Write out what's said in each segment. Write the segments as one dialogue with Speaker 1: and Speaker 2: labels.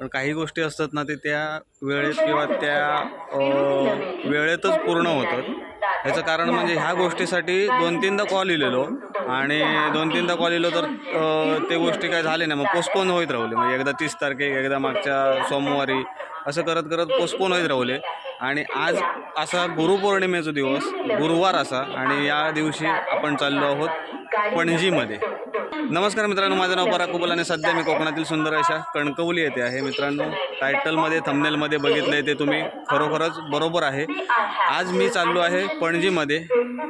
Speaker 1: पण काही गोष्टी असतात ना ते त्या वेळेत किंवा त्या वेळेतच पूर्ण होतात. याचं कारण म्हणजे ह्या गोष्टीसाठी दोन तीनदा कॉल इलेलो आणि दोन तीनदा कॉल इलो तर ते गोष्टी काय झाले नाही मग पोस्टपोन होत राहिले. म्हणजे एकदा तीस तारखे एकदा मागच्या सोमवारी असं करत करत पोस्टपोन होत राहिले. आणि आज असा गुरुपौर्णिमेचा दिवस गुरुवार असा आणि या दिवशी आपण चाललो आहोत पणजीमध्ये. नमस्कार मित्रांनो माझं नाव परा कुबल आणि सध्या मी कोकणातील सुंदर अशा कणकवली येथे आहे. मित्रांनो टायटलमध्ये थंबनेलमध्ये बघितलं ते तुम्ही खरोखरच बरोबर आहे. आज मी चाललो आहे पणजीमध्ये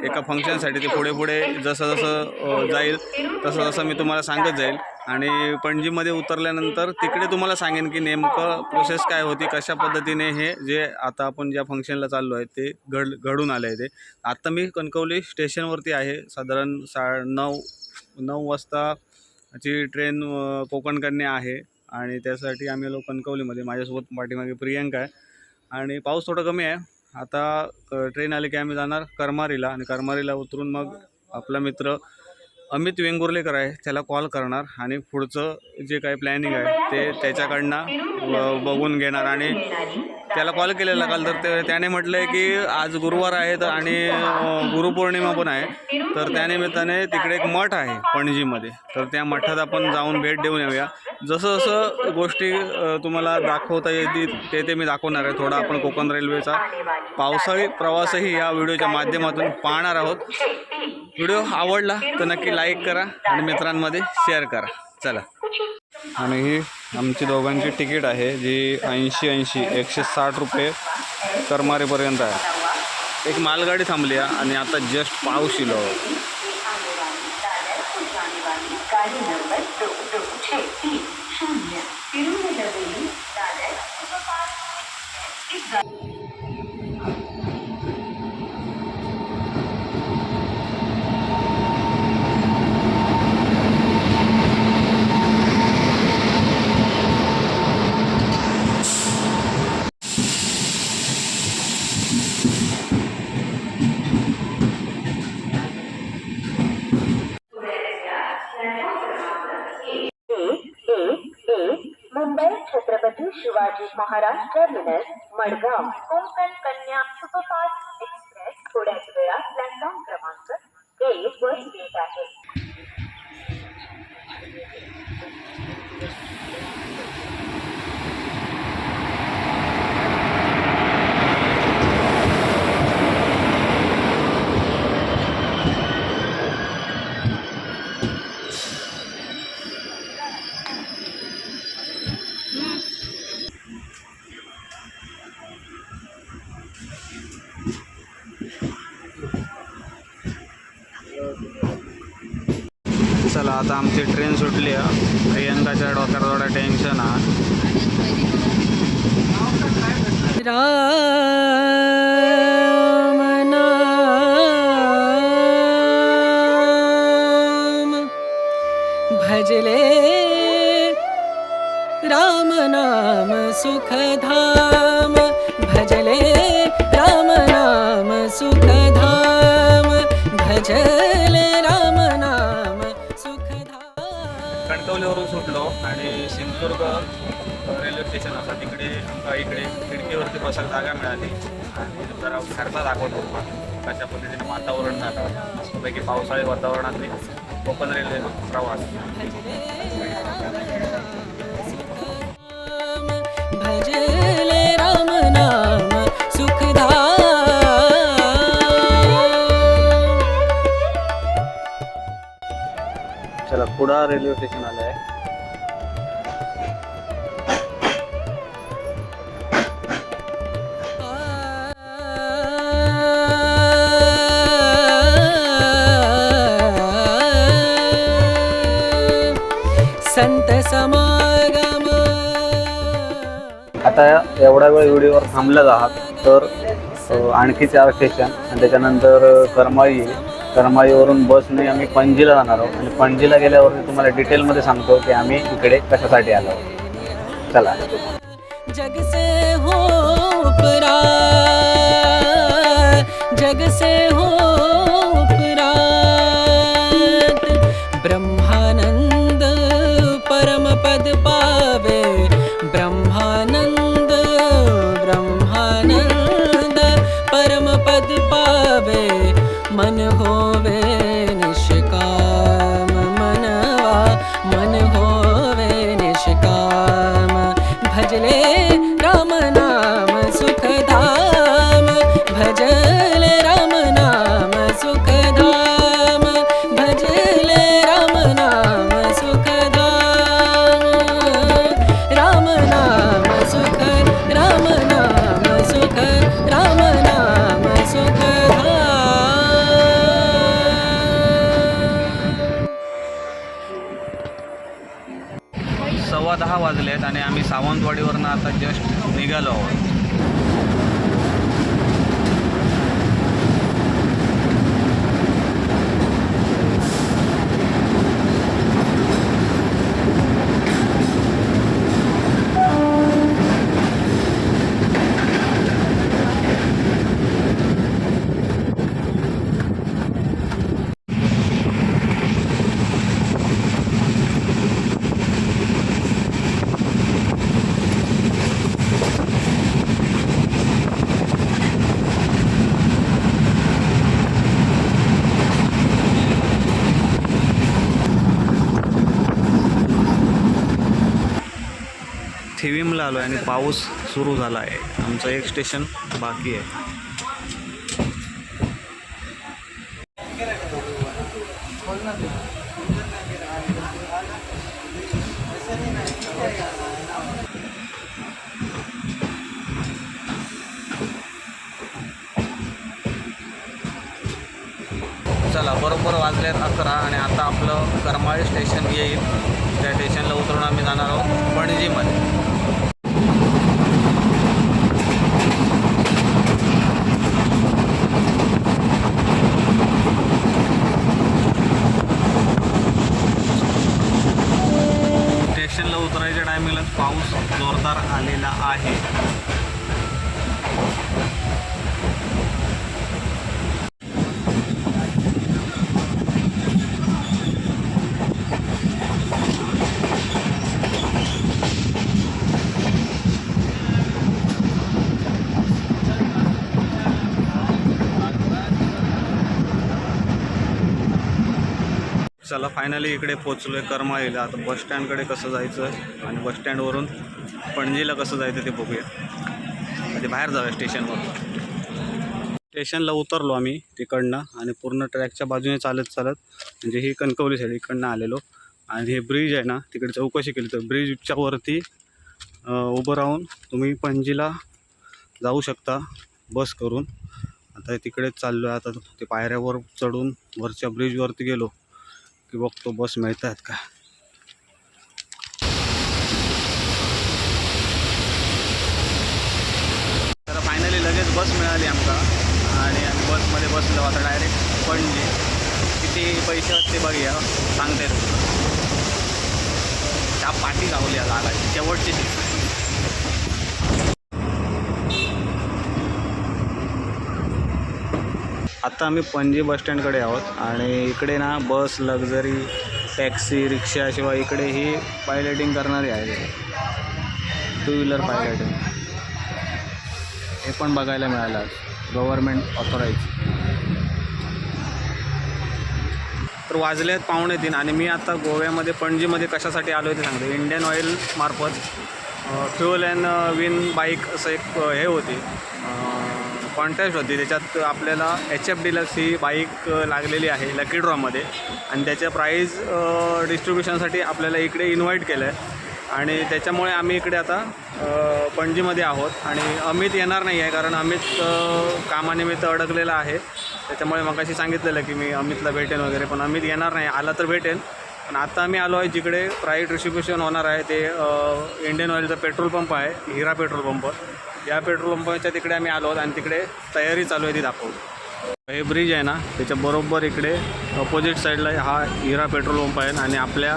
Speaker 1: एका फंक्शनसाठी ते पुढे पुढे जसं जसं जाईल तसं तसं मी तुम्हाला सांगत जाईल. आणि पणजीमध्ये उतरल्यानंतर तिकडे तुम्हाला सांगेन की नेमकं प्रोसेस काय होती कशा पद्धतीने हे जे आता आपण ज्या फंक्शनला चाललो आहे ते घड घडून आलं आहे ते. आत्ता मी कणकवली स्टेशनवरती आहे. साधारण सा नऊ नऊ वाजताची ट्रेन कोकणकडने आहे आणि त्यासाठी आम्ही लोक कणकवलीमध्ये. माझ्यासोबत पाठीमागे प्रियंका आहे. आणि पाऊस थोडा कमी आहे. आता क- ट्रेन आली की आम्ही जाणार करमारीला आणि करमारीला उतरून मग आपला मित्र अमित वेंगुर्लेकर आहे त्याला कॉल करणार आणि पुढचं जे काही प्लॅनिंग आहे ते त्याच्याकडनं ब- बघून घेणार आणि त्याला कॉल केलेला काल. तर ते त्याने म्हटलं आहे की आज गुरुवार आहे तर आणि गुरुपौर्णिमा पण आहे. तर त्यानिमित्ताने तिकडे एक मठ आहे पणजीमध्ये. तर त्या मठात आपण जाऊन भेट देऊन येऊया. जसं जसं गोष्टी तुम्हाला दाखवता येतील ते ते मी दाखवणार आहे. थोडा आपण कोकण रेल्वेचा पावसाळी प्रवासही या व्हिडिओच्या माध्यमातून पाहणार आहोत. व्हिडिओ आवडला तर नक्की लाईक करा आणि मित्रांमध्ये शेअर करा. चला. आणि ही आमची दोघांची तिकीट आहे जी ऐंशी ऐंशी एकशे साठ रुपये करमारेपर्यंत आहे. एक मालगाडी थांबली आहे आणि आता जस्ट पाऊस इलो
Speaker 2: गाड़ी Maharashtra terminus Madgaon. Konkan Kanya superfast express थोड्याच वेळात प्लॅटफॉर्म क्रमांक एक वर येत आहे.
Speaker 1: टेन्शन सुटली आहे प्रियंकाच्या डोक्यात थोडं टेन्शन आहे असा तिकडे इकडे खिडकीवरती बसायला जागा मिळाली. आणि जरा घरचा दाखवतो कशा पद्धतीने वातावरण झालं. मस्तपैकी पावसाळी वातावरणातली कोकण रेल्वे प्रवास.
Speaker 3: भजले राम नाम सुखधाम
Speaker 1: चला कुडा रेल्वे स्टेशन आलं आहे
Speaker 3: संत समागम.
Speaker 1: आता एवढा वेळ व्हिडिओवर थांबलाच आहात तर अ, आणखी चार स्टेशन आणि त्याच्यानंतर करमाळी आहे. करमाळीवरून बसने आम्ही पणजीला जाणार आहोत. आणि पणजीला गेल्यावरती तुम्हाला डिटेलमध्ये सांगतो की आम्ही इकडे कशासाठी आलो आहोत. चला.
Speaker 3: जग से हो परा जग से हो उपरात
Speaker 1: सव्वा दहा वाजले आहेत आणि आम्ही सावंतवाडीवरनं आता जस्ट निघालो आहोत. थिवीमला आलो आहे आणि पाऊस सुरू झाला आहे आमचं एक स्टेशन बाकी आहे. चला बरोबर वाजलेत अकरा आणि आता आपलं करमाळी स्टेशन येईल. त्या स्टेशनला उतरून आम्ही जाणार आहोत पणजीमध्ये स्टेशनला उतरायच्या टायमिंगलाच पाऊस जोरदार आलेला आहे चला फायनली इकडे पोचलो आहे करमाळीला आता बस स्टँडकडे कसं जायचं आणि बस स्टँडवरून पणजीला कसं जायचं ते बघूया. म्हणजे बाहेर जाऊया स्टेशनवर स्टेशनला उतरलो आम्ही तिकडनं आणि पूर्ण ट्रॅकच्या बाजूने चालत चालत म्हणजे ही कणकवली साईड इकडनं आलेलो. आणि हे ब्रिज आहे ना तिकडे चौकशी केली तर ब्रिजच्या वरती उभं राहून तुम्ही पणजीला जाऊ शकता बस करून. आता तिकडेच चाललो आहे आता ते पायऱ्यावर चढून वरच्या ब्रिजवरती गेलो. की बघतो बस मिळत का? तर फायनली लगेच बस मिळाली आमका. आणि आम्ही बसमध्ये बसलो आता डायरेक्ट पणजी. किती पैसे असते बघूया. सांगते त्या पाठी गावली जागा शेवटची सीट. आता आम्ही पणजी बसस्टँडकडे आहोत आणि इकडे ना बस लक्झरी टॅक्सी रिक्षाशिवाय इकडे ही पायलटिंग करणारी आहे टू व्हीलर पायलटिंग हे पण बघायला मिळालं. गव्हर्मेंट ऑथोराईज तर वाजले आहेत पाहुणे तीन आणि मी आता गोव्यामध्ये पणजीमध्ये कशासाठी आलो आहे ते सांगतो. इंडियन ऑइल मार्फत फ्युअल अँड विन बाईक असं एक हे होती. कॉन्टॅस्ट होती. त्याच्यात आपल्याला एच एफ डिलक्स ही बाईक लागलेली आहे लकी ड्रॉमध्ये आणि त्याच्या प्राईज डिस्ट्रीब्युशनसाठी आपल्याला इकडे इन्व्हाइट केलं आहे आणि त्याच्यामुळे आम्ही इकडे आता पणजीमध्ये आहोत. आणि अमित येणार नाही आहे कारण अमित कामानिमित्त अडकलेला आहे. त्याच्यामुळे मगाशी सांगितलेलं की मी अमितला भेटेन वगैरे पण अमित येणार नाही. आला तर भेटेन. पण आता आम्ही आलो आहे जिकडे प्राईज डिस्ट्रीब्युशन होणार आहे ते इंडियन ऑइलचा पेट्रोल पंप आहे हिरा पेट्रोल पंप या पेट्रोल पंपाच्या तिकडे आम्ही आलो आहोत आणि तिकडे तयारी चालू आहे ती दाखवू हे ब्रिज आहे ना त्याच्या बरोबर इकडे अपोजिट साईडला हा हिरा पेट्रोल पंप आहे आणि आपल्या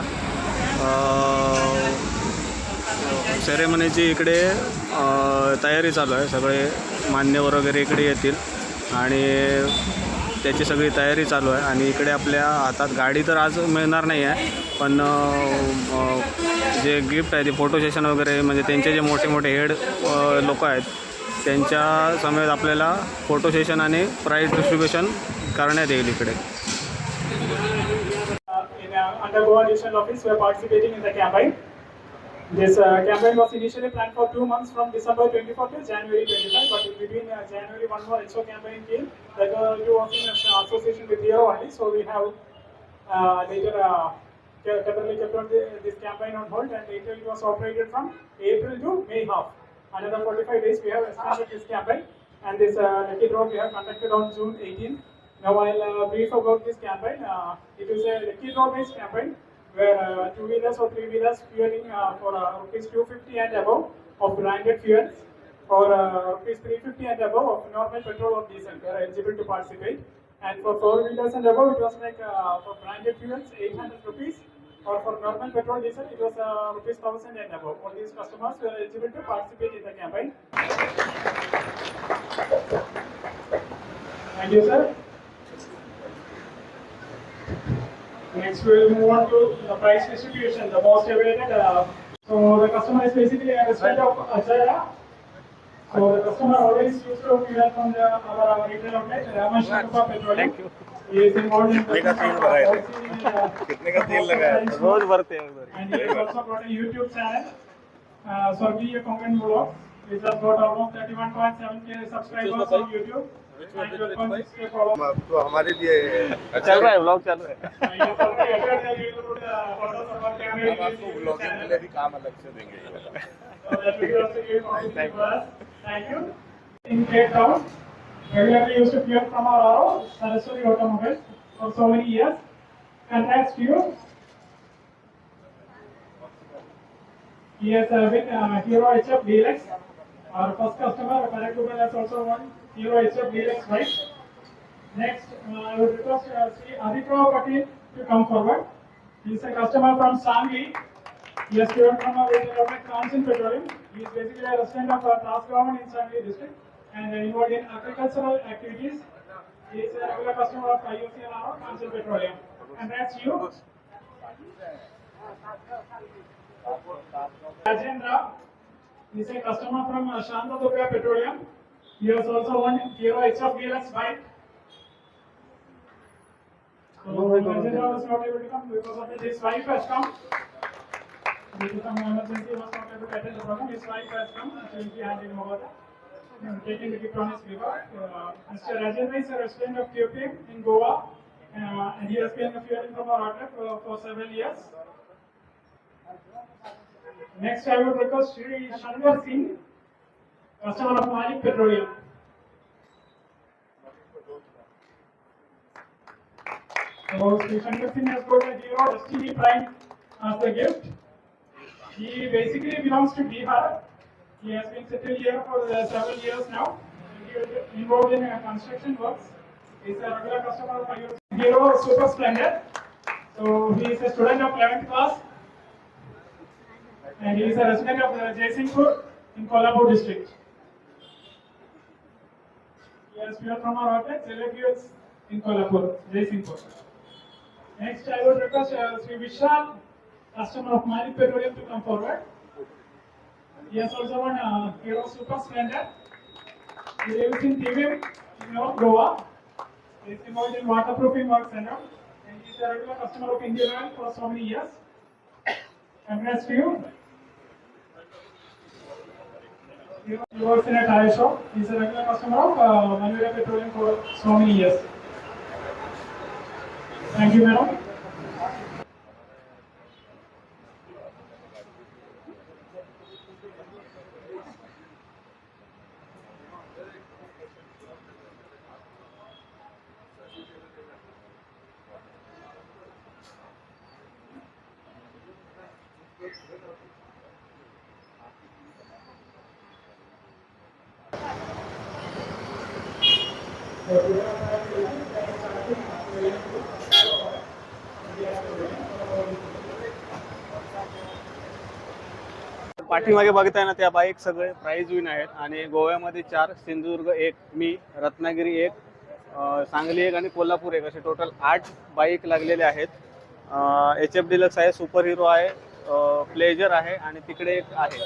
Speaker 1: सेरेमनीची इकडे तयारी चालू आहे. सगळे मान्यवर वगैरे इकडे येतील आणि त्याची सगळी तयारी चालू आहे आणि इकडे आपल्या हातात गाडी तर आज मिळणार नाही आहे पण जे गिफ्ट आहे ते फोटो सेशन वगैरे म्हणजे त्यांचे जे मोठे मोठे हेड लोक आहेत त्यांच्या समेत आपल्याला फोटो सेशन आणि प्राईज डिस्ट्रीब्युशन करण्यात येईल इकडे
Speaker 4: uh, under Goa Office, we are participating in the campaign. This uh, campaign was initially planned for two months from December 24 to January 25, but in between uh, January one more HO campaign came that uh, you work in association with Hero only, so we have uh, later uh, temporarily kept on the, this campaign on hold and later it was operated from April to May half. Another 45 days we have extended this campaign and this uh, draw we have conducted on June 18. Now I'll uh, brief about this campaign. Uh, it is a lucky draw based campaign where uh, two wheelers or three wheelers fueling uh, for uh, rupees 250 and above of branded fuels or uh, rupees 350 and above of normal petrol or diesel they are eligible to participate. And for four wheelers and above, it was like uh, for branded fuels 800 rupees or for normal petrol diesel it was uh, rupees 1000 and above. All these customers were eligible to participate in the campaign. Thank you, sir. Next, we will move on to the price distribution, the most awaited. Uh, so the customer is basically a resident of Ajaya. So the customer always used to fuel from the our, our retail outlet, Ramesh Shakupa Petroleum. Thank you. He is involved in. uh,
Speaker 5: था?
Speaker 1: रोज भरते
Speaker 4: And he has also got a YouTube channel, uh, Swargiya Konkan Vlog, which has got almost 31.7k subscribers on YouTube. And 12.6k followers.
Speaker 5: तो हमारे लिए
Speaker 1: चल रहा है blog चल रहा है
Speaker 4: Uh, you have already appeared there, you will put uh, photos of our camera
Speaker 5: हम आपको
Speaker 4: in the
Speaker 5: blogging K
Speaker 4: channel.
Speaker 5: लिए भी काम अलग से देंगे ये वाला।
Speaker 4: So that will be also given opportunity for us. Thank you. In Cape Town, regularly used to fuel from our RO, Saraswati Automobiles, for so many years. Congrats to you. He has uh, been uh, Hero HF Deluxe. Our first customer, Parag Dubal, has also won HF Deluxe bike. Next, uh, I would request uh, Sri Aditya Patil to come forward. He is a customer from Sangli. He has fueled from a retail outlet Kansan Petroleum. He is basically a resident of uh, Tasgaon in Sangli district and uh, involved in agricultural activities. He is a regular customer of IOCL Kansan Petroleum. And that's you. Rajendra is a customer from uh, Petroleum. He has also won Hero HF Deluxe bike. So Rajendra was not able to come because of his wife has come. Due to some emergency, he was not able to attend the program. His wife has come. She will be handing him over the, taking the gift on his behalf. Uh, Mr. Rajendra is a resident of QP in Goa. Uh, and he has been fueling from our outlet for, for several years. Next, I would request Shri Shanwar Singh, customer of Malik Petroleum. So, Shri Shankar Singh has got a Hero STD Prime as the gift. He basically belongs to Bihar. He has been settled here for uh, several years now. He is involved in uh, construction works. He is a regular customer of Hero- Hero Super Splendor. So, he is a student of 11th class and he is a resident of uh, Jaisingpur in Kolhapur district. He we are from our hotel, Zele in Kolhapur, Jai Jaisingpur. Next, I would request uh, Sri Vishal, customer of Mani Petroleum, to come forward. He has also won uh, Hero Super Splendor. He lives in Tivim, you know, Goa. He is involved in waterproofing work center. And he is a regular customer of Indian Oil for so many years. Congrats to you. He works in a tire shop. He's a regular customer of uh, Manuela Petroleum for so many years. Thank you, madam.
Speaker 1: पाठीमागे बघताय ना त्या bike सगळे price win आहेत. आणि गोव्यामध्ये चार सिंधुदुर्ग एक मी रत्नागिरी एक सांगली एक आणि कोल्हापूर एक. असे टोटल आठ बाईक लागलेले आहेत. एच एफ डिलक्स आहे सुपर हिरो आहे प्लेजर आहे आणि तिकडे एक आहे.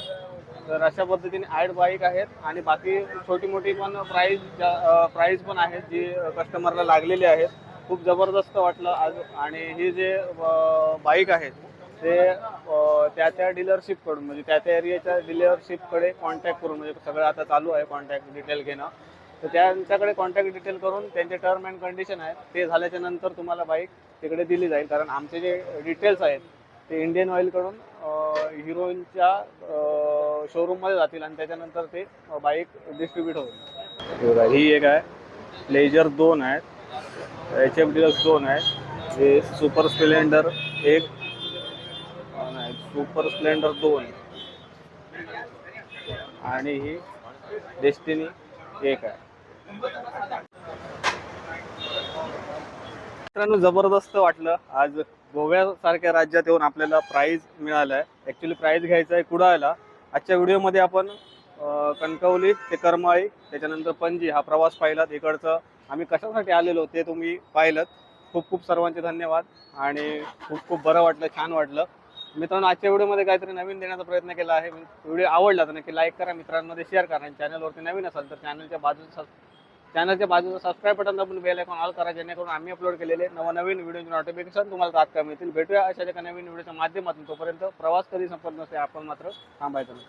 Speaker 1: तर अशा पद्धतीने ॲड बाईक आहेत आणि बाकी छोटी मोठी पण प्राईज प्राईज पण आहेत जी कस्टमरला लागलेली आहेत. खूप जबरदस्त वाटलं आज. आणि ही जे बाईक आहेत ते त्या त्या डीलरशिपकडून म्हणजे त्या त्या एरियाच्या डीलरशिपकडे कॉन्टॅक्ट करून म्हणजे सगळं आता चालू आहे कॉन्टॅक्ट डिटेल घेणं. तर त्यांच्याकडे कॉन्टॅक्ट डिटेल करून त्यांचे टर्म अँड कंडिशन आहेत ते झाल्याच्यानंतर तुम्हाला बाईक तिकडे दिली जाईल. कारण आमचे जे डिटेल्स आहेत ते इंडियन ऑइलकडून हिरोईनच्या शोरूममध्ये जातील आणि त्याच्यानंतर ते बाईक डिस्ट्रीब्यूट होईल. ही एक आहे. लेजर दोन आहेत. एच एफ डिलक्स दोन आहेत. हे सुपर स्प्लेंडर एक नाही सुपर स्प्लेंडर दोन. आणि ही डेस्टिनी एक आहे. मित्रांनो जबरदस्त वाटलं. आज गोव्यासारख्या राज्यात येऊन आपल्याला प्राईज मिळालं आहे ॲक्च्युली प्राईज घ्यायचा आहे कुडाळला. आजच्या व्हिडिओमध्ये आपण कणकवली ते करमाळी त्याच्यानंतर पणजी हा प्रवास पाहिलात इकडचं. आम्ही कशासाठी आलेलो ते तुम्ही पाहिलं खूप खूप सर्वांचे धन्यवाद आणि खूप खूप बरं वाटलं छान वाटलं. मित्रांनो आजच्या व्हिडिओमध्ये काहीतरी नवीन देण्याचा प्रयत्न केला आहे. व्हिडिओ आवडला तर नक्की लाईक करा. मित्रांमध्ये शेअर करा आणि चॅनलवरती नवीन असाल तर चॅनलच्या बाजूचा चॅनलच्या बाजूचा सबस्क्राईब बटन दाबून बेल आयकॉन ऑल करा जेणेकरून आम्ही अपलोड केलेले नवनवीन व्हिडिओचे नोटिफिकेशन तुम्हाला तात्काळ मिळतील. भेटूया अशा एका नवीन व्हिडिओच्या माध्यमातून. तोपर्यंत प्रवास कधी संपत नसते आपण मात्र थांबायचं नाही.